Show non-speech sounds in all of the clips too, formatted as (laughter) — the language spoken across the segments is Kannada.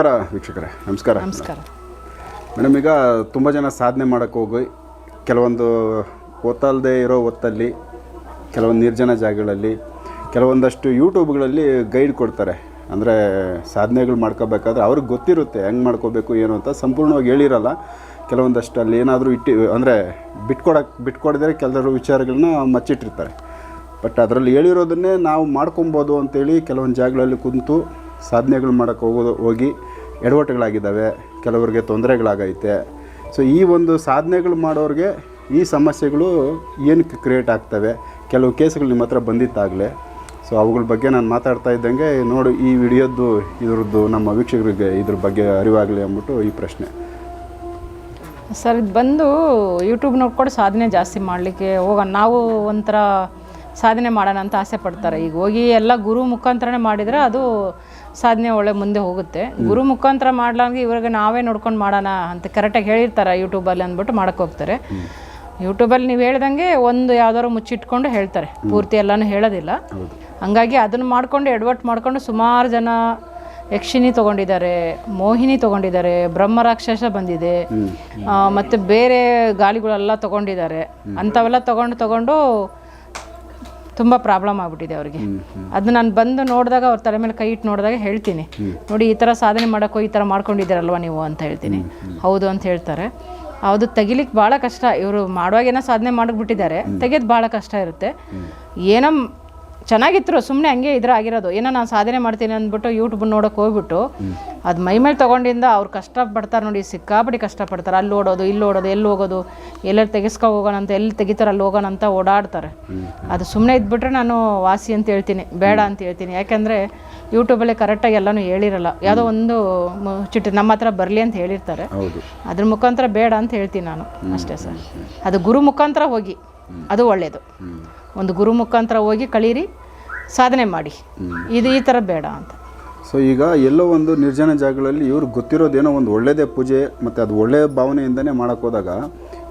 ನಮಸ್ಕಾರ ವೀಕ್ಷಕರೇ ನಮಸ್ಕಾರ. ನಮಸ್ಕಾರ. ಮೇಡಮ್ ಈಗ ತುಂಬ ಜನ ಸಾಧನೆ ಮಾಡೋಕ್ಕೆ ಹೋಗಿ ಕೆಲವೊಂದು ಗೊತ್ತಲ್ಲದೆ ಇರೋ ಹೊತ್ತಲ್ಲಿ ಕೆಲವೊಂದು ನಿರ್ಜನ ಜಾಗಗಳಲ್ಲಿ ಕೆಲವೊಂದಷ್ಟು ಯೂಟ್ಯೂಬ್ಗಳಲ್ಲಿ ಗೈಡ್ ಕೊಡ್ತಾರೆ. ಅಂದರೆ ಸಾಧನೆಗಳು ಮಾಡ್ಕೋಬೇಕಾದ್ರೆ ಅವ್ರಿಗೆ ಗೊತ್ತಿರುತ್ತೆ ಹೆಂಗೆ ಮಾಡ್ಕೋಬೇಕು ಏನು ಅಂತ ಸಂಪೂರ್ಣವಾಗಿ ಹೇಳಿರಲ್ಲ. ಕೆಲವೊಂದಷ್ಟು ಅಲ್ಲಿ ಏನಾದರೂ ಇಟ್ಟು ಅಂದರೆ ಬಿಟ್ಕೊಡಕ್ಕೆ ಬಿಟ್ಕೊಡಿದ್ರೆ ಕೆಲವರು ವಿಚಾರಗಳನ್ನ ಮಚ್ಚಿಟ್ಟಿರ್ತಾರೆ. ಬಟ್ ಅದರಲ್ಲಿ ಹೇಳಿರೋದನ್ನೇ ನಾವು ಮಾಡ್ಕೊಬೋದು ಅಂತೇಳಿ ಕೆಲವೊಂದು ಜಾಗಗಳಲ್ಲಿ ಕುಂತು ಸಾಧನೆಗಳು ಮಾಡೋಕ್ಕೆ ಹೋಗೋದು ಹೋಗಿ ಎಡವಟ್ಟುಗಳಾಗಿದ್ದಾವೆ, ಕೆಲವರಿಗೆ ತೊಂದರೆಗಳಾಗೈತೆ. ಸೊ ಈ ಒಂದು ಸಾಧನೆಗಳು ಮಾಡೋರಿಗೆ ಈ ಸಮಸ್ಯೆಗಳು ಏನಕ್ಕೆ ಕ್ರಿಯೇಟ್ ಆಗ್ತವೆ? ಕೆಲವು ಕೇಸ್ಗಳು ನಿಮ್ಮ ಹತ್ರ ಬಂದಿತ್ತಾಗಲೇ ಸೊ ಅವುಗಳ ಬಗ್ಗೆ ನಾನು ಮಾತಾಡ್ತಾ ಇದ್ದಂಗೆ ನೋಡು, ಈ ವಿಡಿಯೋದ್ದು ಇದ್ರದ್ದು ನಮ್ಮ ವೀಕ್ಷಕರಿಗೆ ಇದ್ರ ಬಗ್ಗೆ ಅರಿವಾಗಲಿ ಅಂದ್ಬಿಟ್ಟು ಈ ಪ್ರಶ್ನೆ. ಸರ್, ಇದು ಬಂದು ಯೂಟ್ಯೂಬ್ ನೋಡ್ಕೊಂಡು ಸಾಧನೆ ಜಾಸ್ತಿ ಮಾಡಲಿಕ್ಕೆ ಹೋಗೋಣ. ನಾವು ಒಂಥರ ಸಾಧನೆ ಮಾಡೋಣ ಅಂತ ಆಸೆ ಪಡ್ತಾರೆ. ಈಗ ಹೋಗಿ ಎಲ್ಲ ಗುರು ಮುಖಾಂತರನೇ ಮಾಡಿದರೆ ಅದು ಸಾಧನೆ ಒಳ್ಳೆ ಮುಂದೆ ಹೋಗುತ್ತೆ. ಗುರು ಮುಖಾಂತರ ಮಾಡ್ಲಾಂಗೆ ಇವ್ರಿಗೆ ನಾವೇ ನೋಡ್ಕೊಂಡು ಮಾಡೋಣ ಅಂತ ಕರೆಕ್ಟಾಗಿ ಹೇಳಿರ್ತಾರೆ ಯೂಟ್ಯೂಬಲ್ಲಿ ಅಂದ್ಬಿಟ್ಟು ಮಾಡಕ್ಕೆ ಹೋಗ್ತಾರೆ. ಯೂಟ್ಯೂಬಲ್ಲಿ ನೀವು ಹೇಳ್ದಂಗೆ ಒಂದು ಯಾವ್ದಾರು ಮುಚ್ಚಿಟ್ಕೊಂಡು ಹೇಳ್ತಾರೆ. ಪೂರ್ತಿ ಎಲ್ಲನೂ ಹೇಳೋದಿಲ್ಲ. ಹಂಗಾಗಿ ಅದನ್ನು ಮಾಡ್ಕೊಂಡು ಎಡ್ವರ್ಟ್ ಮಾಡ್ಕೊಂಡು ಸುಮಾರು ಜನ ಯಕ್ಷಿಣಿ ತೊಗೊಂಡಿದ್ದಾರೆ, ಮೋಹಿನಿ ತೊಗೊಂಡಿದ್ದಾರೆ, ಬ್ರಹ್ಮ ರಾಕ್ಷಸ ಬಂದಿದೆ ಮತ್ತು ಬೇರೆ ಗಾಳಿಗಳೆಲ್ಲ ತೊಗೊಂಡಿದ್ದಾರೆ. ಅಂಥವೆಲ್ಲ ತೊಗೊಂಡು ತೊಗೊಂಡು ತುಂಬ ಪ್ರಾಬ್ಲಮ್ ಆಗ್ಬಿಟ್ಟಿದೆ ಅವ್ರಿಗೆ. ಅದು ನಾನು ಬಂದು ನೋಡಿದಾಗ ಅವ್ರ ತಲೆ ಮೇಲೆ ಕೈ ಇಟ್ಟು ನೋಡಿದಾಗ ಹೇಳ್ತೀನಿ ನೋಡಿ ಈ ಥರ ಸಾಧನೆ ಮಾಡೋಕ್ಕೋ ಈ ಥರ ಮಾಡ್ಕೊಂಡಿದ್ದೀರಲ್ವ ನೀವು ಅಂತ ಹೇಳ್ತೀನಿ. ಹೌದು ಅಂತ ಹೇಳ್ತಾರೆ. ಅದು ತೆಗಿಲಿಕ್ಕೆ ಭಾಳ ಕಷ್ಟ. ಇವರು ಮಾಡುವಾಗ ಏನೋ ಸಾಧನೆ ಮಾಡಿಬಿಟ್ಟಿದ್ದಾರೆ. ತೆಗೆಯೋದು ಭಾಳ ಕಷ್ಟ ಇರುತ್ತೆ. ಏನೋ ಚೆನ್ನಾಗಿತ್ತು ಸುಮ್ಮನೆ ಹಂಗೆ ಇದ್ರ ಆಗಿರೋದು. ಏನೋ ನಾನು ಸಾಧನೆ ಮಾಡ್ತೀನಿ ಅಂದ್ಬಿಟ್ಟು ಯೂಟ್ಯೂಬ್ ನೋಡೋಕೆ ಹೋಗ್ಬಿಟ್ಟು ಅದು ಮೈ ಮೇಲೆ ತೊಗೊಂಡಿಂದ ಅವ್ರು ಕಷ್ಟಪಡ್ತಾರೆ ನೋಡಿ ಸಿಕ್ಕಾಪಡಿ ಕಷ್ಟಪಡ್ತಾರೆ. ಅಲ್ಲಿ ಓಡೋದು ಇಲ್ಲಿ ಓಡೋದು ಎಲ್ಲಿ ಹೋಗೋದು ಎಲ್ಲೆಲ್ಲಿ ತೆಗೆಸ್ಕೊ ಹೋಗೋಣ ಅಂತ ಎಲ್ಲಿ ತೆಗಿತಾರೆ ಅಲ್ಲಿ ಹೋಗೋಣ ಅಂತ ಓಡಾಡ್ತಾರೆ. ಅದು ಸುಮ್ಮನೆ ಇದ್ಬಿಟ್ರೆ ನಾನು ವಾಸಿ ಅಂತ ಹೇಳ್ತೀನಿ ಬೇಡ ಅಂತ ಹೇಳ್ತೀನಿ. ಯಾಕೆಂದರೆ ಯೂಟ್ಯೂಬಲ್ಲೇ ಕರೆಕ್ಟಾಗಿ ಎಲ್ಲನೂ ಹೇಳಿರಲ್ಲ. ಯಾವುದೋ ಒಂದು ಚಿಟ್ಟು ನಮ್ಮ ಹತ್ರ ಬರಲಿ ಅಂತ ಹೇಳಿರ್ತಾರೆ. ಅದ್ರ ಮುಖಾಂತರ ಬೇಡ ಅಂತ ಹೇಳ್ತೀನಿ ನಾನು. ಅಷ್ಟೇ ಸರ್. ಅದು ಗುರು ಮುಖಾಂತರ ಹೋಗಿ ಅದು ಒಳ್ಳೆಯದು ಒಂದು ಗುರು ಮುಖಾಂತರ ಹೋಗಿ ಕಳೀರಿ ಸಾಧನೆ ಮಾಡಿ. ಇದು ಈ ಥರ ಬೇಡ ಅಂತ. ಸೊ ಈಗ ಎಲ್ಲೋ ಒಂದು ನಿರ್ಜನ ಜಾಗಗಳಲ್ಲಿ ಇವ್ರಿಗೆ ಗೊತ್ತಿರೋದೇನೋ ಒಂದು ಒಳ್ಳೆಯದೇ ಪೂಜೆ ಮತ್ತು ಅದು ಒಳ್ಳೆಯ ಭಾವನೆಯಿಂದನೇ ಮಾಡೋಕ್ಕೋದಾಗ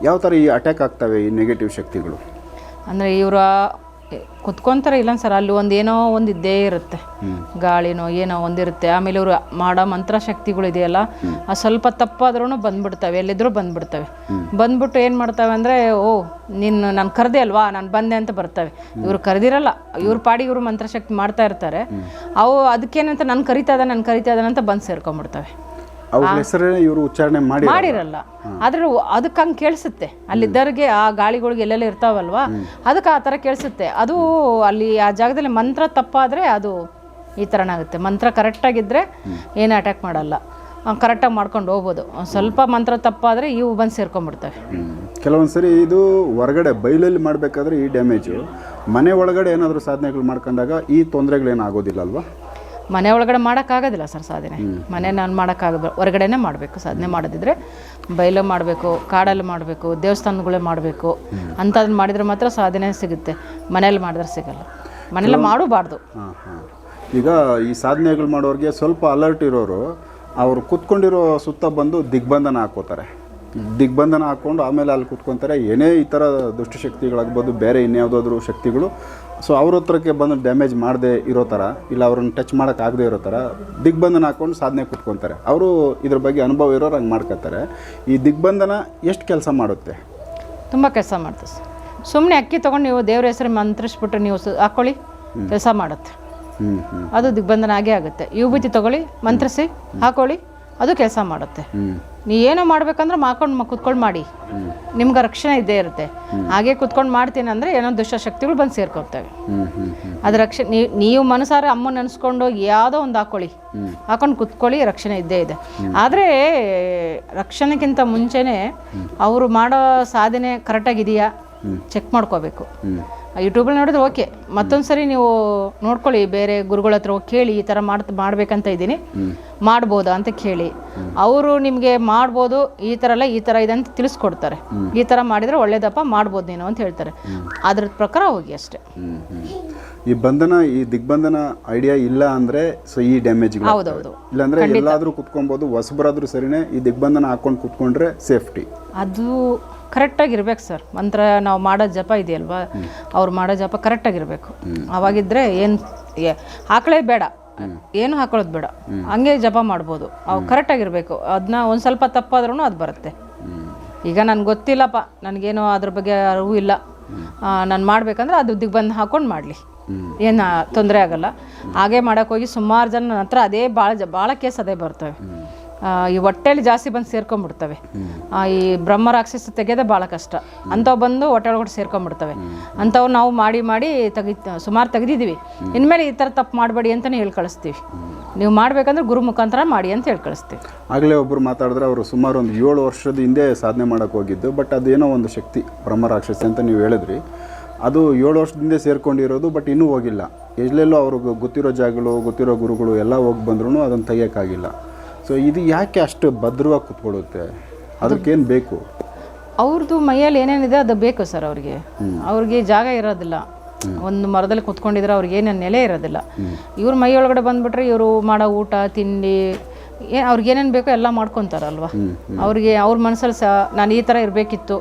ಯಾವ ಥರ ಈ ಅಟ್ಯಾಕ್ ಆಗ್ತವೆ ಈ ನೆಗೆಟಿವ್ ಶಕ್ತಿಗಳು? ಅಂದರೆ ಇವರು ಕುತ್ಕೊಂತಾರೆ ಇಲ್ಲ ಸರ್ ಅಲ್ಲಿ ಒಂದು ಏನೋ ಒಂದು ಇದ್ದೇ ಇರುತ್ತೆ. ಗಾಳಿನೋ ಏನೋ ಒಂದಿರುತ್ತೆ ಆಮೇಲೆ ಇವರು ಮಾಡೋ ಮಂತ್ರ ಶಕ್ತಿಗಳು ಇದೆಯಲ್ಲ ಆ ಸ್ವಲ್ಪ ತಪ್ಪಾದ್ರೂ ಬಂದ್ಬಿಡ್ತವೆ ಎಲ್ಲಿದ್ರೂ ಬಂದ್ಬಿಡ್ತವೆ. ಬಂದ್ಬಿಟ್ಟು ಏನು ಮಾಡ್ತವೆ ಅಂದರೆ ಓ ನಿನ್ನ ನಾನು ಕರೆದೆ ಅಲ್ವಾ ನಾನು ಬಂದೆ ಅಂತ ಬರ್ತವೆ. ಇವರು ಕರೆದಿರಲ್ಲ ಇವ್ರ ಪಾಡಿ ಇವರು ಮಂತ್ರಶಕ್ತಿ ಮಾಡ್ತಾ ಇರ್ತಾರೆ. ಅವು ಅದಕ್ಕೇನಂತ ನಾನು ಕರಿತಾ ಇದ್ದಾನೆ ನಾನು ಕರಿತಾ ಇದ್ದಾನೆ ಅಂತ ಬಂದು ಸೇರ್ಕೊಂಡ್ಬಿಡ್ತವೆ. ಅವ್ರ ಹೆಸರೇ ಇವರು ಉಚ್ಚಾರಣೆ ಮಾಡಿ ಮಾಡಿರಲ್ಲ. ಆದ್ರೆ ಅದಕ್ಕೆ ಹಂಗೆ ಕೇಳಿಸುತ್ತೆ. ಅಲ್ಲಿದ್ದವ್ರಿಗೆ ಆ ಗಾಳಿಗಳಿಗೆ ಎಲ್ಲೆಲ್ಲ ಇರ್ತಾವಲ್ವಾ? ಅದಕ್ಕೆ ಆ ಥರ ಕೇಳಿಸುತ್ತೆ. ಅದು ಅಲ್ಲಿ ಆ ಜಾಗದಲ್ಲಿ ಮಂತ್ರ ತಪ್ಪಾದರೆ ಅದು ಈ ಥರನಾಗುತ್ತೆ ಮಂತ್ರ ಕರೆಕ್ಟಾಗಿದ್ದರೆ ಏನು ಅಟ್ಯಾಕ್ ಮಾಡಲ್ಲ. ಕರೆಕ್ಟಾಗಿ ಮಾಡ್ಕೊಂಡು ಹೋಗ್ಬೋದು. ಸ್ವಲ್ಪ ಮಂತ್ರ ತಪ್ಪಾದರೆ ಇವು ಬಂದು ಸೇರ್ಕೊಂಡ್ಬಿಡ್ತವೆ. ಕೆಲವೊಂದು ಸರಿ ಇದು ಹೊರಗಡೆ ಬೈಲಲ್ಲಿ ಮಾಡಬೇಕಾದ್ರೆ ಈ ಡ್ಯಾಮೇಜು ಮನೆ ಒಳಗಡೆ ಏನಾದರೂ ಸಾಧನೆಗಳು ಮಾಡ್ಕೊಂಡಾಗ ಈ ತೊಂದರೆಗಳೇನು ಆಗೋದಿಲ್ಲ ಅಲ್ವಾ? ಮನೆ ಒಳಗಡೆ ಮಾಡೋಕ್ಕಾಗೋದಿಲ್ಲ ಸರ್ ಸಾಧನೆ. ಮನೆ ನಾನು ಮಾಡೋಕ್ಕಾಗ ಹೊರಗಡೆನೇ ಮಾಡಬೇಕು ಸಾಧನೆ ಮಾಡೋದಿದ್ರೆ ಬಯಲು ಮಾಡಬೇಕು ಕಾಡಲ್ಲಿ ಮಾಡಬೇಕು ದೇವಸ್ಥಾನಗಳೇ ಮಾಡಬೇಕು. ಅಂಥದ್ದನ್ನ ಮಾಡಿದರೆ ಮಾತ್ರ ಸಾಧನೆ ಸಿಗುತ್ತೆ. ಮನೇಲಿ ಮಾಡಿದ್ರೆ ಸಿಗಲ್ಲ. ಮನೇಲಿ ಮಾಡಬಾರ್ದು. ಈಗ ಈ ಸಾಧನೆಗಳು ಮಾಡೋರಿಗೆ ಸ್ವಲ್ಪ ಅಲರ್ಟ್ ಇರೋರು ಅವರು ಕೂತ್ಕೊಂಡಿರೋ ಸುತ್ತ ಬಂದು ದಿಗ್ಬಂಧನ ಹಾಕೋತಾರೆ. ದಿಗ್ಬಂಧನ ಹಾಕ್ಕೊಂಡು ಆಮೇಲೆ ಅಲ್ಲಿ ಕುತ್ಕೊತಾರೆ. ಏನೇ ಈ ಥರ ದುಷ್ಟಶಕ್ತಿಗಳಾಗ್ಬೋದು ಬೇರೆ ಇನ್ಯಾವುದಾದ್ರೂ ಶಕ್ತಿಗಳು ಸೊ ಅವ್ರ ಹತ್ರಕ್ಕೆ ಬಂದು ಡ್ಯಾಮೇಜ್ ಮಾಡದೆ ಇರೋ ಥರ ಇಲ್ಲ ಅವ್ರನ್ನ ಟಚ್ ಮಾಡೋಕ್ಕಾಗದೇ ಇರೋ ಥರ ದಿಗ್ಬಂಧನ ಹಾಕ್ಕೊಂಡು ಸಾಧನೆ ಕೂತ್ಕೊತಾರೆ. ಅವರು ಇದ್ರ ಬಗ್ಗೆ ಅನುಭವ ಇರೋರು ಹಂಗೆ ಮಾಡ್ಕೊತಾರೆ. ಈ ದಿಗ್ಬಂಧನ ಎಷ್ಟು ಕೆಲಸ ಮಾಡುತ್ತೆ? ತುಂಬ ಕೆಲಸ ಮಾಡುತ್ತೆ ಸರ್. ಸುಮ್ಮನೆ ಅಕ್ಕಿ ತೊಗೊಂಡು ನೀವು ದೇವ್ರ ಹೆಸರು ಮಂತ್ರಿಸ್ಬಿಟ್ರೆ ನೀವು ಹಾಕೊಳ್ಳಿ ಹಾಕ್ಕೊಳ್ಳಿ ಕೆಲಸ ಮಾಡುತ್ತೆ. ಹ್ಞೂ ಹ್ಞೂ ಅದು ದಿಗ್ಬಂಧನ ಆಗೇ ಆಗುತ್ತೆ. ವಿಭೂತಿ ತಗೊಳ್ಳಿ ಮಂತ್ರಿಸಿ ಹಾಕೊಳ್ಳಿ ಅದು ಕೆಲಸ ಮಾಡುತ್ತೆ. ಹ್ಞೂ ನೀ ಏನೋ ಮಾಡ್ಬೇಕಂದ್ರೆ ಮಾಡ್ಕೊಂಡು ಕುತ್ಕೊಂಡು ಮಾಡಿ. ನಿಮ್ಗೆ ರಕ್ಷಣೆ ಇದ್ದೇ ಇರುತ್ತೆ. ಹಾಗೆ ಕುತ್ಕೊಂಡು ಮಾಡ್ತೀನಿ ಅಂದರೆ ಏನೋ ದುಷ್ಟಶಕ್ತಿಗಳು ಬಂದು ಹ್ಞೂ ಅದು ರಕ್ಷಣೆ ನೀವು ಮನಸಾರ ಅಮ್ಮ ನೆನೆಸ್ಕೊಂಡು ಯಾವುದೋ ಒಂದು ಹಾಕೊಳ್ಳಿ. ಹಾಕೊಂಡು ಕುತ್ಕೊಳ್ಳಿ, ರಕ್ಷಣೆ ಇದ್ದೇ ಇದೆ. ಆದರೆ ರಕ್ಷಣೆಗಿಂತ ಮುಂಚೆನೇ ಅವರು ಮಾಡೋ ಸಾಧನೆ ಕರೆಕ್ಟಾಗಿದೆಯಾ ಚೆಕ್ ಮಾಡ್ಕೋಬೇಕು. ಯೂಟ್ಯೂಬಲ್ಲಿ ನೋಡಿದ್ರೆ ಓಕೆ ಮತ್ತೊಂದು ಸರಿ ನೀವು ನೋಡ್ಕೊಳ್ಳಿ ಬೇರೆ ಗುರುಗಳ ಹತ್ರ ಹೋಗಿ ಕೇಳಿ ಈ ಥರ ಮಾಡ್ ಮಾಡಬೇಕಂತ ಇದ್ದೀನಿ. ಮಾಡ್ಬೋದಾ ಅಂತ ಕೇಳಿ. ಅವರು ನಿಮಗೆ ಮಾಡ್ಬೋದು ಈ ಥರ ಎಲ್ಲ ಈ ಥರ ಇದೆ ಅಂತ ತಿಳಿಸ್ಕೊಡ್ತಾರೆ. ಈ ಥರ ಮಾಡಿದರೆ ಒಳ್ಳೇದಪ್ಪ ಮಾಡ್ಬೋದು ನೀನು ಅಂತ ಹೇಳ್ತಾರೆ. ಅದ್ರ ಪ್ರಕಾರ ಹೋಗಿ ಅಷ್ಟೇ. ಈ ಬಂಧನ ಈ ದಿಗ್ಬಂಧನ ಐಡಿಯಾ ಇಲ್ಲ ಅಂದ್ರೆ ಸೊ ಈ ಡ್ಯಾಮೇಜ್ ಹೌದೌದು. ಇಲ್ಲಾಂದ್ರೆ ಎಲ್ಲಾದ್ರೂ ಕುತ್ಕೊಬಹುದು ಹೊಸಬರಾದ್ರೂ ಸರಿನೇ ಈ ದಿಗ್ಬಂಧನ ಹಾಕೊಂಡು ಕುತ್ಕೊಂಡ್ರೆ ಸೇಫ್ಟಿ ಅದು ಕರೆಕ್ಟಾಗಿ ಇರ್ಬೇಕು ಸರ್. ಮಂತ್ರ ನಾವು ಮಾಡೋ ಜಪ ಇದೆಯಲ್ವಾ? ಅವ್ರು ಮಾಡೋ ಜಪ ಕರೆಕ್ಟಾಗಿರ್ಬೇಕು. ಅವಾಗಿದ್ದರೆ ಏನು ಹಾಕಲೇ ಬೇಡ. ಏನು ಹಾಕೊಳ್ಳೋದು ಬೇಡ. ಹಂಗೆ ಜಪ ಮಾಡ್ಬೋದು. ಅವು ಕರೆಕ್ಟಾಗಿರಬೇಕು. ಅದನ್ನ ಒಂದು ಸ್ವಲ್ಪ ತಪ್ಪಾದ್ರೂ ಅದು ಬರುತ್ತೆ. ಈಗ ನನಗೆ ಗೊತ್ತಿಲ್ಲಪ್ಪ. ನನಗೇನು ಅದ್ರ ಬಗ್ಗೆ ಅರಿವು ಇಲ್ಲ. ನಾನು ಮಾಡಬೇಕಂದ್ರೆ ಅದು ದಿಗ್ಬಂದು ಹಾಕೊಂಡು ಮಾಡಲಿ. ಏನು ತೊಂದರೆ ಆಗಲ್ಲ. ಹಾಗೆ ಮಾಡೋಕ್ಕೋಗಿ ಸುಮಾರು ಜನ ನನ್ನ ಹತ್ರ ಅದೇ ಭಾಳ ಜ ಭಾಳ ಕೇಸ್ ಅದೇ ಬರ್ತವೆ. ಈ ಹೊಟ್ಟೆಲಿ ಜಾಸ್ತಿ ಬಂದು ಸೇರ್ಕೊಂಡ್ಬಿಡ್ತವೆ ಈ ಬ್ರಹ್ಮ ರಾಕ್ಷಸ ತೆಗೆಯೋದೇ ಭಾಳ ಕಷ್ಟ. ಅಂಥವು ಬಂದು ಹೊಟ್ಟೆ ಒಳಗಡೆ ಸೇರ್ಕೊಂಡ್ಬಿಡ್ತವೆ ಅಂಥವು ನಾವು ಮಾಡಿ ಮಾಡಿ ತೆಗಿ ಸುಮಾರು ತೆಗ್ದಿದ್ದೀವಿ. ಇನ್ಮೇಲೆ ಈ ಥರ ತಪ್ಪು ಮಾಡಬೇಡಿ ಅಂತಲೇ ಹೇಳಿ ಕಳಿಸ್ತೀವಿ. ನೀವು ಮಾಡಬೇಕಂದ್ರೆ ಗುರು ಮುಖಾಂತರ ಮಾಡಿ ಅಂತ ಹೇಳಿ ಕಳಿಸ್ತೀವಿ. ಆಗಲೇ ಒಬ್ಬರು ಮಾತಾಡಿದ್ರೆ ಅವರು ಸುಮಾರು ಒಂದು ಏಳು ವರ್ಷದ ಹಿಂದೆ ಸಾಧನೆ ಮಾಡೋಕೆ ಹೋಗಿದ್ದು ಬಟ್ ಅದೇನೋ ಒಂದು ಶಕ್ತಿ ಬ್ರಹ್ಮ ರಾಕ್ಷಸ ಅಂತ ನೀವು ಹೇಳಿದ್ರಿ. ಅದು ಏಳು ವರ್ಷದಿಂದ ಸೇರ್ಕೊಂಡಿರೋದು ಬಟ್ ಇನ್ನೂ ಹೋಗಿಲ್ಲ. ಎಲ್ಲೆಲ್ಲೋ ಅವ್ರಿಗೆ ಗೊತ್ತಿರೋ ಜಾಗಗಳು ಗೊತ್ತಿರೋ ಗುರುಗಳು ಎಲ್ಲ ಹೋಗಿ ಬಂದ್ರೂ ಅದನ್ನು ತೆಗಿಯೋಕ್ಕಾಗಿಲ್ಲ. ಸೊ ಇದು ಯಾಕೆ ಅಷ್ಟು ಭದ್ರವಾಗಿ ಕುತ್ಕೊಳ್ಳುತ್ತೆ? ಅದಕ್ಕೇನು ಬೇಕು? ಅವ್ರದ್ದು ಮೈಯಲ್ಲಿ ಏನೇನಿದೆ ಅದು ಬೇಕು ಸರ್ ಅವ್ರಿಗೆ. ಅವ್ರಿಗೆ ಜಾಗ ಇರೋದಿಲ್ಲ. ಒಂದು ಮರದಲ್ಲಿ ಕುತ್ಕೊಂಡಿದ್ರೆ ಅವ್ರಿಗೆ ಏನೇನು ನೆಲೆ ಇರೋದಿಲ್ಲ. ಇವ್ರ ಮೈ ಒಳಗಡೆ ಬಂದ್ಬಿಟ್ರೆ ಇವರು ಮಾಡೋ ಊಟ ತಿಂಡಿ ಏ ಅವ್ರಿಗೆ ಏನೇನು ಬೇಕೋ ಎಲ್ಲ ಮಾಡ್ಕೊತಾರಲ್ವ? ಅವ್ರಿಗೆ ಅವ್ರ ಮನಸ್ಸಲ್ಲಿ ಸಹ ನಾನು ಈ ಥರ ಇರಬೇಕಿತ್ತು.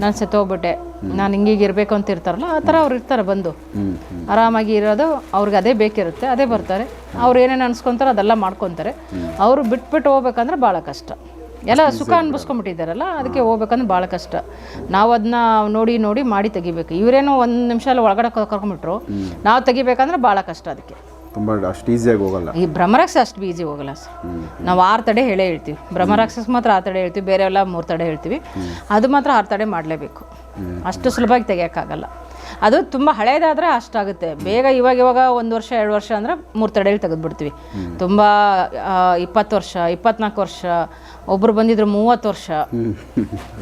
ನಾನು ಸತ್ತೋಗ್ಬಿಟ್ಟೆ ನಾನು ಹಿಂಗೀಗ ಇರಬೇಕು ಅಂತ ಇರ್ತಾರಲ್ಲ ಆ ಥರ ಅವ್ರು ಇರ್ತಾರೆ ಬಂದು. ಆರಾಮಾಗಿ ಇರೋದು ಅವ್ರಿಗೆ ಅದೇ ಬೇಕಿರುತ್ತೆ ಅದೇ ಬರ್ತಾರೆ. ಅವ್ರು ಏನೇನು ಅನ್ಸ್ಕೊತಾರೋ ಅದೆಲ್ಲ ಮಾಡ್ಕೊತಾರೆ. ಅವರು ಬಿಟ್ಬಿಟ್ಟು ಹೋಗ್ಬೇಕಂದ್ರೆ ಭಾಳ ಕಷ್ಟ. ಎಲ್ಲ ಸುಖ ಅನ್ಭವಿಸ್ಕೊಂಡ್ಬಿಟ್ಟಿದ್ದಾರಲ್ಲ ಅದಕ್ಕೆ ಹೋಗ್ಬೇಕಂದ್ರೆ ಭಾಳ ಕಷ್ಟ. ನಾವು ಅದನ್ನ ನೋಡಿ ನೋಡಿ ಮಾಡಿ ತೆಗಿಬೇಕು. ಇವರೇನೋ ಒಂದು ನಿಮಿಷ ಅಲ್ಲಿ ಒಳಗಡೆ ಕರ್ಕೊಂಡ್ಬಿಟ್ರು ನಾವು ತೆಗಿಬೇಕಂದ್ರೆ ಭಾಳ ಕಷ್ಟ ಅದಕ್ಕೆ. ತುಂಬ ಅಷ್ಟು ಈಸಿಯಾಗಿ ಹೋಗಲ್ಲ. ಈ ಭ್ರಮರಾಕ್ಷಸ ಅಷ್ಟು ಈಸಿ ಹೋಗಲ್ಲ ಸರ್. ನಾವು ಆರು ತಡೆ ಹೇಳೇ ಹೇಳ್ತೀವಿ. ಭ್ರಮರಾಕ್ಷಸ ಮಾತ್ರ ಆರು ತಡೆ ಹೇಳ್ತೀವಿ ಬೇರೆ ಎಲ್ಲ ಮೂರು ತಡೆ ಹೇಳ್ತೀವಿ. ಅದು ಮಾತ್ರ ಆರು ತಡೆ ಮಾಡಲೇಬೇಕು. ಅಷ್ಟು ಸುಲಭವಾಗಿ ತೆಗಿಯೋಕ್ಕಾಗಲ್ಲ. ಅದು ತುಂಬ ಹಳೇದಾದರೆ ಅಷ್ಟಾಗುತ್ತೆ ಬೇಗ ಇವಾಗ ಇವಾಗ ಒಂದು ವರ್ಷ ಎರಡು ವರ್ಷ ಅಂದರೆ ಮೂರು ತಡೆಯಲ್ಲಿ ತೆಗೆದುಬಿಡ್ತೀವಿ. ತುಂಬ ಆ, ಇಪ್ಪತ್ತು ವರ್ಷ ಇಪ್ಪತ್ನಾಲ್ಕು ವರ್ಷ ಒಬ್ಬರು ಬಂದಿದ್ರು ಮೂವತ್ತು ವರ್ಷ.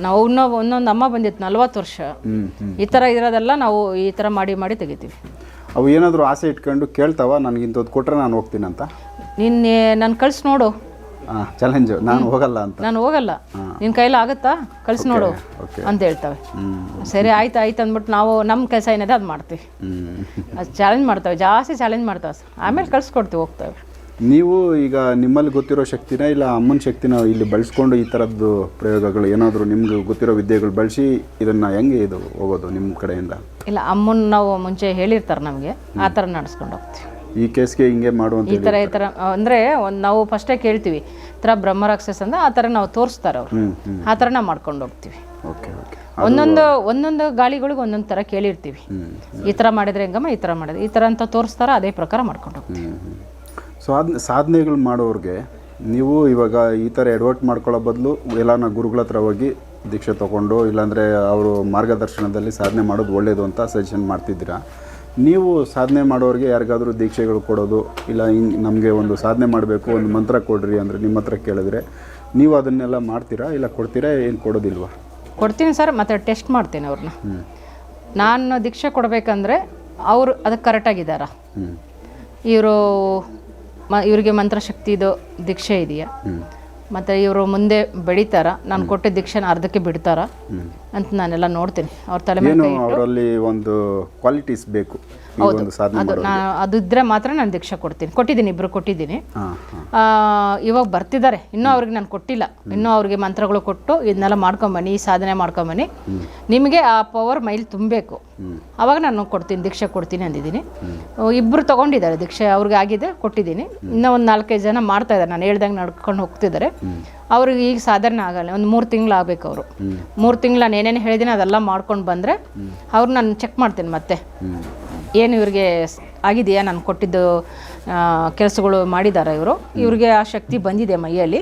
ನಾವು ಇನ್ನೊಬ್ಬ ಒಂದೊಂದು ಅಮ್ಮ ಬಂದಿತ್ತು ನಲ್ವತ್ತು ವರ್ಷ. ಈ ಥರ ಇರೋದೆಲ್ಲ ನಾವು ಈ ಥರ ಮಾಡಿ ಮಾಡಿ ತೆಗಿತೀವಿ. ಅವು ಏನಾದರೂ ಆಸೆ ಇಟ್ಕೊಂಡು ಕೇಳ್ತಾವ ನನಗೆ ಇಂಥದ್ದು ಕೊಟ್ಟರೆ ನಾನು ಹೋಗ್ತೀನಿ ಅಂತ ನಿನ್ನೆ ನಾನು ಕಳ್ಸಿ ನೋಡು. ಹಾಂ ಚಾಲೆಂಜು ನಾನು ಹೋಗಲ್ಲ ಅಂತ. ನಾನು ಹೋಗಲ್ಲ. ನಿನ್ನ ಕೈಲಿ ಆಗುತ್ತಾ? ಕಳ್ಸಿ ನೋಡು ಓಕೆ. ಅಂತ ಹೇಳ್ತವೆ ಸರಿ ಆಯ್ತು ಆಯ್ತು ಅಂದ್ಬಿಟ್ಟು ನಾವು ನಮ್ಮ ಕೆಲಸ ಏನಿದೆ ಅದು ಮಾಡ್ತೀವಿ. ಅದು ಚಾಲೆಂಜ್ ಮಾಡ್ತವೆ ಜಾಸ್ತಿ ಚಾಲೆಂಜ್ ಮಾಡ್ತವೆ. ಆಮೇಲೆ ಕಳ್ಸಿಕೊಡ್ತೀವಿ ಹೋಗ್ತವೆ. ನೀವು ಈಗ ನಿಮ್ಮಲ್ಲಿ ಗೊತ್ತಿರೋ ಶಕ್ತಿನ ಇಲ್ಲ ಅಮ್ಮನ ಶಕ್ತಿನ ಇಲ್ಲಿ ಬಳಸ್ಕೊಂಡು ಈ ಥರದ್ದು ಪ್ರಯೋಗಗಳು ಏನಾದರೂ ನಿಮ್ಗೆ ಗೊತ್ತಿರೋ ವಿದ್ಯೆಗಳು ಬಳಸಿ ಇದನ್ನು ಹೆಂಗೆ ಇದು ಹೋಗೋದು ನಿಮ್ಮ ಕಡೆಯಿಂದ? ಇಲ್ಲ ಅಮ್ಮನ ನಾವು ಮುಂಚೆ ಹೇಳಿರ್ತಾರೆ ನಮಗೆ ಆ ಥರ ನಡೆಸ್ಕೊಂಡು ಹೋಗ್ತೀವಿ. ಈ ಕೇಸ್ಗೆ ಹಿಂಗೆ ಮಾಡುವಂಥ ಈ ಥರ ಈ ಥರ ಅಂದರೆ ಒಂದು ನಾವು ಫಸ್ಟೇ ಕೇಳ್ತೀವಿ ಈ ಥರ ಬ್ರಹ್ಮರಾಕ್ಷಸ ಅಂದ್ರೆ ಆ ಥರ ನಾವು ತೋರಿಸ್ತಾರೆ ಅವರು. ಆ ಥರ ನಾವು ಮಾಡ್ಕೊಂಡು ಹೋಗ್ತೀವಿ. Okay okay. ಒಂದೊಂದು ಒಂದೊಂದು ಗಾಳಿಗಳಿಗೆ ಒಂದೊಂದು ಥರ ಕೇಳಿರ್ತೀವಿ. ಈ ಥರ ಮಾಡಿದ್ರೆ ಹೆಂಗಮ್ಮ ಈ ಥರ ಮಾಡಿದ್ರೆ ಈ ಥರ ಅಂತ ತೋರಿಸ್ತಾರ ಅದೇ ಪ್ರಕಾರ ಮಾಡ್ಕೊಂಡು ಹೋಗ್ತೀವಿ. ಹ್ಞೂ ಸೊ ಅದ್ ಸಾಧನೆಗಳು ಮಾಡೋರಿಗೆ ನೀವು ಇವಾಗ ಈ ಥರ ಎಡ್ವರ್ಟ್ ಮಾಡ್ಕೊಳ್ಳೋ ಬದಲು ಎಲ್ಲಾನ ಗುರುಗಳ ಹತ್ರ ಹೋಗಿ ದೀಕ್ಷೆ ತೊಗೊಂಡು ಇಲ್ಲಾಂದರೆ ಅವರು ಮಾರ್ಗದರ್ಶನದಲ್ಲಿ ಸಾಧನೆ ಮಾಡೋದು ಒಳ್ಳೆಯದು ಅಂತ ಸಜೆಷನ್ ಮಾಡ್ತಿದ್ದೀರಾ? ನೀವು ಸಾಧನೆ ಮಾಡೋರಿಗೆ ಯಾರಿಗಾದರೂ ದೀಕ್ಷೆಗಳು ಕೊಡೋದು ಇಲ್ಲ ಹಿಂಗೆ ನಮಗೆ ಒಂದು ಸಾಧನೆ ಮಾಡಬೇಕು ಒಂದು ಮಂತ್ರ ಕೊಡ್ರಿ ಅಂದರೆ ನಿಮ್ಮ ಹತ್ರ ಕೇಳಿದ್ರೆ ನೀವು ಅದನ್ನೆಲ್ಲ ಮಾಡ್ತೀರಾ ಇಲ್ಲ ಕೊಡ್ತೀರಾ ಏನು ಕೊಡೋದಿಲ್ವ? ಕೊಡ್ತೀನಿ ಸರ್ ಮತ್ತೆ ಟೆಸ್ಟ್ ಮಾಡ್ತೀನಿ ಅವ್ರನ್ನ. ನಾನು ದೀಕ್ಷೆ ಕೊಡಬೇಕಂದ್ರೆ ಅವರು ಅದಕ್ಕೆ ಕರೆಕ್ಟಾಗಿದ್ದಾರಾ ಹ್ಞೂ ಇವರು ಮ ಇವರಿಗೆ ಮಂತ್ರಶಕ್ತಿದು ದೀಕ್ಷೆ ಇದೆಯಾ? ಮತ್ತು ಇವರು ಮುಂದೆ ಬೆಳಿತಾರ ನಾನು ಕೊಟ್ಟಿದ್ದ ದೀಕ್ಷೆನ ಅರ್ಧಕ್ಕೆ ಬಿಡ್ತಾರ ಅಂತ ನಾನೆಲ್ಲ ನೋಡ್ತೀನಿ. ಅವ್ರ ತಲೆ ಮೇಲೆ ಏನು ಕೈ ಇಟ್ಟು. ಅವರಲ್ಲಿ ಒಂದು ಕ್ವಾಲಿಟೀಸ್ ಬೇಕು? ಈ ಒಂದು ಸಾಧನೆ ಅದು ನಾ ಅದು ಇದ್ದರೆ ಮಾತ್ರ ನಾನು ದೀಕ್ಷೆ ಕೊಡ್ತೀನಿ. ಕೊಟ್ಟಿದ್ದೀನಿ ಇಬ್ಬರು ಕೊಟ್ಟಿದ್ದೀನಿ. ಹಾಂ ಹಾಂ. ಆ, ಇವಾಗ ಬರ್ತಿದ್ದಾರೆ. ಇನ್ನೂ ಅವ್ರಿಗೆ ನಾನು ಕೊಟ್ಟಿಲ್ಲ. ಇನ್ನೂ ಅವ್ರಿಗೆ ಮಂತ್ರಗಳು ಕೊಟ್ಟು ಇದನ್ನೆಲ್ಲ ಮಾಡ್ಕೊಂಬನ್ನಿ ಈ ಸಾಧನೆ ಮಾಡ್ಕೊಂಬನ್ನಿ ನಿಮಗೆ ಆ ಪವರ್ ಮೈಲ್ ತುಂಬಬೇಕು. ಅವಾಗ ನಾನು ಕೊಡ್ತೀನಿ, ದೀಕ್ಷೆ ಕೊಡ್ತೀನಿ ಅಂದಿದ್ದೀನಿ. ಇಬ್ಬರು ತೊಗೊಂಡಿದ್ದಾರೆ, ದೀಕ್ಷೆ ಅವ್ರಿಗೆ ಆಗಿದೆ, ಕೊಟ್ಟಿದ್ದೀನಿ. ಇನ್ನೂ ಒಂದು ನಾಲ್ಕೈದು ಜನ ಮಾಡ್ತಾ ಇದ್ದಾರೆ, ನಾನು ಹೇಳ್ದಂಗೆ ನಡ್ಕೊಂಡು ಹೋಗ್ತಿದ್ದಾರೆ. ಅವ್ರಿಗೆ ಈಗ ಸಾಧಾರಣ ಆಗಲ್ಲ, ಒಂದು ಮೂರು ತಿಂಗಳು ಆಗಬೇಕು ಅವರು. ಮೂರು ತಿಂಗಳು ನಾನು ಏನೇನು ಹೇಳಿದ್ದೀನಿ ಅದೆಲ್ಲ ಮಾಡ್ಕೊಂಡು ಬಂದರೆ ಅವ್ರು ನಾನು ಚೆಕ್ ಮಾಡ್ತೀನಿ ಮತ್ತೆ. ಏನು ಇವ್ರಿಗೆ ಆಗಿದೆಯಾ ನಾನು ಕೊಟ್ಟಿದ್ದು ಕೆಲಸಗಳು ಮಾಡಿದ್ದಾರೆ ಇವರು. ಇವ್ರಿಗೆ ಆ ಶಕ್ತಿ ಬಂದಿದೆ ಮೈಯಲ್ಲಿ.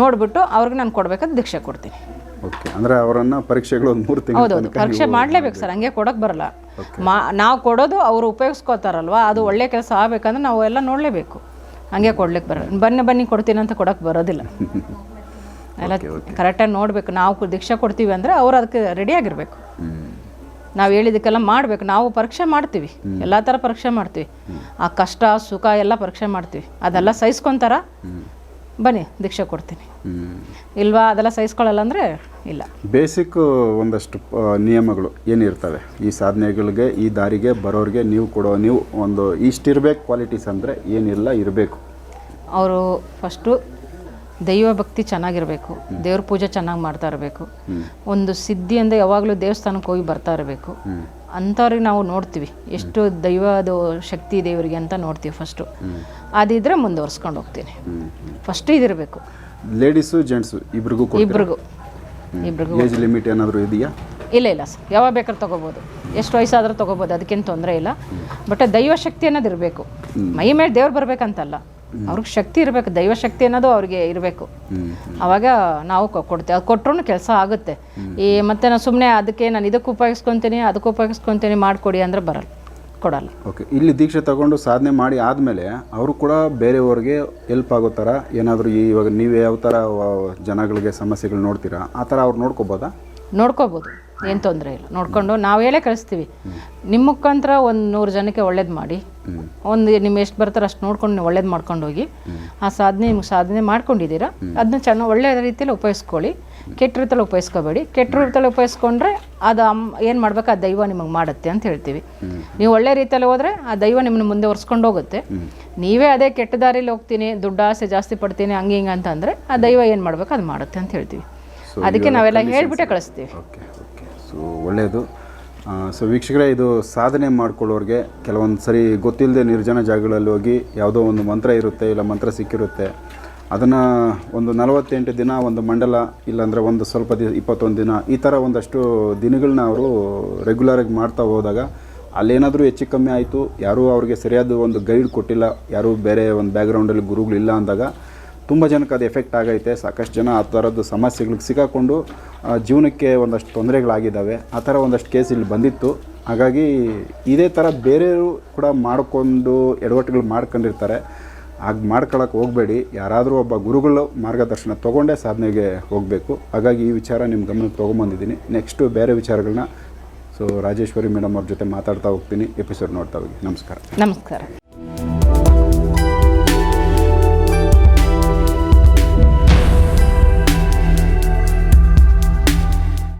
ನೋಡಿಬಿಟ್ಟು ಅವ್ರಿಗೆ ನಾನು ಕೊಡಬೇಕಂತ ದೀಕ್ಷೆ ಕೊಡ್ತೀನಿ. ಓಕೆ ಅಂದರೆ ಅವರನ್ನು ಪರೀಕ್ಷೆಗಳು ಒಂದು ಮೂರು ತಿಂಗಳು ಹೌದೌದು. ಪರೀಕ್ಷೆ ಮಾಡಲೇಬೇಕು ಸರ್ ಹಂಗೆ ಕೊಡೋಕೆ ಬರಲ್ಲ. ಮಾ ನಾವು ಕೊಡೋದು ಅವರು ಉಪಯೋಗಿಸ್ಕೋತಾರಲ್ವ ಅದು ಒಳ್ಳೆ ಕೆಲಸ ಆಗ್ಬೇಕಂದ್ರೆ ನಾವು ಎಲ್ಲ ನೋಡಲೇಬೇಕು. ಹಂಗೆ ಕೊಡ್ಲಿಕ್ಕೆ ಬರಲ್ಲ. ಬನ್ನಿ ಬನ್ನಿ ಕೊಡ್ತೀನಿ ಅಂತ ಕೊಡೋಕೆ ಬರೋದಿಲ್ಲ. (laughs) ಎಲ್ಲ ಕರೆಕ್ಟಾಗಿ ನೋಡಬೇಕು. ನಾವು ದೀಕ್ಷೆ ಕೊಡ್ತೀವಿ ಅಂದರೆ ಅವ್ರು ಅದಕ್ಕೆ ರೆಡಿಯಾಗಿರ್ಬೇಕು ನಾವು ಹೇಳಿದಕ್ಕೆಲ್ಲ ಮಾಡಬೇಕು. ನಾವು ಪರೀಕ್ಷೆ ಮಾಡ್ತೀವಿ. ಎಲ್ಲ ಥರ ಪರೀಕ್ಷೆ ಮಾಡ್ತೀವಿ. ಆ ಕಷ್ಟ ಸುಖ ಎಲ್ಲ ಪರೀಕ್ಷೆ ಮಾಡ್ತೀವಿ. ಅದೆಲ್ಲ ಸಹಿಸ್ಕೊಂತಾರ? ಬನ್ನಿ ದೀಕ್ಷೆ ಕೊಡ್ತೀನಿ. ಇಲ್ವಾ ಅದೆಲ್ಲ ಸಹಿಸ್ಕೊಳ್ಳಲ್ಲ ಅಂದರೆ ಇಲ್ಲ. ಬೇಸಿಕ್ ಒಂದಷ್ಟು ನಿಯಮಗಳು ಏನಿರ್ತವೆ? ಈ ಸಾಧನೆಗಳಿಗೆ ಈ ದಾರಿಗೆ ಬರೋರಿಗೆ ನೀವು ಕೊಡೋ ನೀವು ಒಂದು ಇಷ್ಟಿರ್ಬೇಕು ಕ್ವಾಲಿಟೀಸ್ ಅಂದರೆ ಏನಿಲ್ಲ ಇರಬೇಕು. ಅವರು ಫಸ್ಟು ದೈವ ಭಕ್ತಿ ಚೆನ್ನಾಗಿರಬೇಕು. ದೇವ್ರ ಪೂಜೆ ಚೆನ್ನಾಗಿ ಮಾಡ್ತಾ ಇರಬೇಕು. ಒಂದು ಸಿದ್ಧಿಯಿಂದ ಅಂದರೆ ಯಾವಾಗಲೂ ದೇವಸ್ಥಾನಕ್ಕೆ ಹೋಗಿ ಬರ್ತಾ ಇರಬೇಕು. ಅಂಥವ್ರಿಗೆ ನಾವು ನೋಡ್ತೀವಿ. ಎಷ್ಟು ದೈವದ ಶಕ್ತಿ ಇದೆ ಇವರಿಗೆ ಅಂತ ನೋಡ್ತೀವಿ ಫಸ್ಟು ಅದಿದ್ರೆ ಮುಂದುವರ್ಸ್ಕೊಂಡು ಹೋಗ್ತೀನಿ. ಫಸ್ಟ್ ಇದಿರಬೇಕು. ಲೇಡೀಸು ಜೆಂಟ್ಸು ಇಬ್ರಿಗೂ ಇಬ್ರಿಗೂ. ಇಬ್ರಿಗೂ ಏಜ್ ಲಿಮಿಟ್ ಏನಾದರೂ ಇದೆಯಾ? ಇಲ್ಲ ಇಲ್ಲ ಸರ್. ಯಾವಾಗ ಬೇಕಾದ್ರೂ ತೊಗೋಬೋದು. ಎಷ್ಟು ವಯಸ್ಸಾದರೂ ತೊಗೋಬೋದು. ಅದಕ್ಕೇನು ತೊಂದರೆ ಇಲ್ಲ. ಬಟ್ ದೈವ ಶಕ್ತಿ ಅನ್ನೋದು ಇರಬೇಕು. ಮೈ ಮೇಲೆ ದೇವ್ರು ಬರಬೇಕಂತಲ್ಲ. ಅವ್ರಿಗೆ ಶಕ್ತಿ ಇರಬೇಕು ದೈವ ಶಕ್ತಿ ಅನ್ನೋದು ಅವ್ರಿಗೆ ಇರಬೇಕು. ಅವಾಗ ನಾವು ಕೊಡ್ತೇವೆ ಅದು ಕೊಟ್ಟರು ಕೆಲಸ ಆಗುತ್ತೆ. ಈ ಮತ್ತೆ ನಾನು ಸುಮ್ಮನೆ ಅದಕ್ಕೆ ನಾನು ಇದಕ್ಕೆ ಉಪಯೋಗಿಸ್ಕೊತೀನಿ ಅದಕ್ಕೆ ಉಪಯೋಗಿಸ್ಕೊತೀನಿ ಮಾಡಿಕೊಡಿ ಅಂದರೆ ಬರಲ್ಲ ಕೊಡಲ್ಲ. ಓಕೆ ಇಲ್ಲಿ ದೀಕ್ಷೆ ತಗೊಂಡು ಸಾಧನೆ ಮಾಡಿ ಆದಮೇಲೆ ಅವರು ಕೂಡ ಬೇರೆಯವ್ರಿಗೆ ಹೆಲ್ಪ್ ಆಗೋ ಥರ ಏನಾದರೂ ಇವಾಗ ನೀವು ಯಾವ ಥರ ಜನಗಳಿಗೆ ಸಮಸ್ಯೆಗಳು ನೋಡ್ತೀರಾ ಆ ಥರ ಅವ್ರು ನೋಡ್ಕೋಬೋದಾ? ನೋಡ್ಕೋಬೋದು. ಏನು ತೊಂದರೆ ಇಲ್ಲ. ನೋಡಿಕೊಂಡು ನಾವು ಹೇಳೇ ಕಳಿಸ್ತೀವಿ. ನಿಮ್ಮ ಮುಖಾಂತರ ಒಂದು ನೂರು ಜನಕ್ಕೆ ಒಳ್ಳೇದು ಮಾಡಿ. ಒಂದು ನಿಮ್ಮ ಎಷ್ಟು ಬರ್ತಾರೋ ಅಷ್ಟು ನೋಡ್ಕೊಂಡು ನೀವು ಒಳ್ಳೇದು ಮಾಡ್ಕೊಂಡು ಹೋಗಿ. ಆ ಸಾಧನೆ ನಿಮ್ಗೆ ಸಾಧನೆ ಮಾಡ್ಕೊಂಡಿದ್ದೀರಾ. ಅದನ್ನ ಚೆನ್ನಾಗಿ ಒಳ್ಳೆಯ ರೀತಿಯಲ್ಲಿ ಉಪಯೋಗಿಸ್ಕೊಳ್ಳಿ. ಕೆಟ್ಟ ರೀತಿಯಲ್ಲಿ ಉಪಯೋಗಿಸ್ಕೋಬೇಡಿ. ಕೆಟ್ಟ ರೀತಿಯಲ್ಲಿ ಉಪಯೋಗಿಸ್ಕೊಂಡ್ರೆ ಅದು ಅಮ್ ಏನು ಮಾಡ್ಬೇಕು ಆ ದೈವ ನಿಮಗೆ ಮಾಡುತ್ತೆ ಅಂತ ಹೇಳ್ತೀವಿ. ನೀವು ಒಳ್ಳೆ ರೀತಿಯಲ್ಲಿ ಹೋದರೆ ಆ ದೈವ ನಿಮ್ಮನ್ನು ಮುಂದೆ ಒರೆಸ್ಕೊಂಡು ಹೋಗುತ್ತೆ. ನೀವೇ ಅದೇ ಕೆಟ್ಟ ದಾರಿಲಿ ಹೋಗ್ತೀನಿ, ದುಡ್ಡು ಆಸೆ ಜಾಸ್ತಿ ಪಡ್ತೀನಿ, ಹಂಗೆ ಹಿಂಗೆ ಅಂತಂದರೆ ಆ ದೈವ ಏನು ಮಾಡ್ಬೇಕು ಅದು ಮಾಡುತ್ತೆ ಅಂತ ಹೇಳ್ತೀವಿ. ಅದಕ್ಕೆ ನಾವೆಲ್ಲ ಹೇಳ್ಬಿಟ್ಟೆ ಕಳಿಸ್ತೀವಿ. ಓಕೆ ಓಕೆ ಸೊ ಒಳ್ಳೆಯದು ಸೊ ವೀಕ್ಷಕರೇ ಇದು ಸಾಧನೆ ಮಾಡ್ಕೊಳ್ಳೋರಿಗೆ ಕೆಲವೊಂದು ಸರಿ ಗೊತ್ತಿಲ್ಲದೆ ನಿರ್ಜನ ಜಾಗಗಳಲ್ಲಿ ಹೋಗಿ ಯಾವುದೋ ಒಂದು ಮಂತ್ರ ಇರುತ್ತೆ ಇಲ್ಲ ಮಂತ್ರ ಸಿಕ್ಕಿರುತ್ತೆ. ಅದನ್ನು ಒಂದು ನಲವತ್ತೆಂಟು ದಿನ ಒಂದು ಮಂಡಲ ಇಲ್ಲಾಂದರೆ ಒಂದು ಸ್ವಲ್ಪ ದಿನ ಇಪ್ಪತ್ತೊಂದು ದಿನ ಈ ಥರ ಒಂದಷ್ಟು ದಿನಗಳನ್ನ ಅವರು ರೆಗ್ಯುಲರಾಗಿ ಮಾಡ್ತಾ ಹೋದಾಗ ಅಲ್ಲೇನಾದರೂ ಹೆಚ್ಚು ಕಮ್ಮಿ ಆಯಿತು ಯಾರೂ ಅವ್ರಿಗೆ ಸರಿಯಾದ ಒಂದು ಗೈಡ್ ಕೊಟ್ಟಿಲ್ಲ ಯಾರೂ ಬೇರೆ ಒಂದು ಬ್ಯಾಕ್ಗ್ರೌಂಡಲ್ಲಿ ಗುರುಗಳಿಲ್ಲ ಅಂದಾಗ ತುಂಬ ಜನಕ್ಕೆ ಅದು ಎಫೆಕ್ಟ್ ಆಗೈತೆ. ಸಾಕಷ್ಟು ಜನ ಆ ಥರದ್ದು ಸಮಸ್ಯೆಗಳಿಗೆ ಸಿಕ್ಕಾಕೊಂಡು ಜೀವನಕ್ಕೆ ಒಂದಷ್ಟು ತೊಂದರೆಗಳಾಗಿದ್ದಾವೆ. ಆ ಥರ ಒಂದಷ್ಟು ಕೇಸ್ ಇಲ್ಲಿ ಬಂದಿತ್ತು. ಹಾಗಾಗಿ ಇದೇ ಥರ ಬೇರೆಯವರು ಕೂಡ ಮಾಡಿಕೊಂಡು ಎಡವಟ್ಟುಗಳು ಮಾಡ್ಕೊಂಡಿರ್ತಾರೆ. ಹಾಗೆ ಮಾಡ್ಕೊಳಕ್ಕೆ ಹೋಗಬೇಡಿ. ಯಾರಾದರೂ ಒಬ್ಬ ಗುರುಗಳ ಮಾರ್ಗದರ್ಶನ ತೊಗೊಂಡೇ ಸಾಧನೆಗೆ ಹೋಗಬೇಕು. ಹಾಗಾಗಿ ಈ ವಿಚಾರ ನಿಮ್ಮ ಗಮನಕ್ಕೆ ತೊಗೊಂಬಂದಿದ್ದೀನಿ. ನೆಕ್ಸ್ಟು ಬೇರೆ ವಿಚಾರಗಳನ್ನ, ಸೊ ರಾಜೇಶ್ವರಿ ಮೇಡಮ್ ಅವ್ರ ಜೊತೆ ಮಾತಾಡ್ತಾ ಹೋಗ್ತೀನಿ. ಎಪಿಸೋಡ್ ನೋಡ್ತಾ ಹೋಗಿ. ನಮಸ್ಕಾರ. ನಮಸ್ಕಾರ.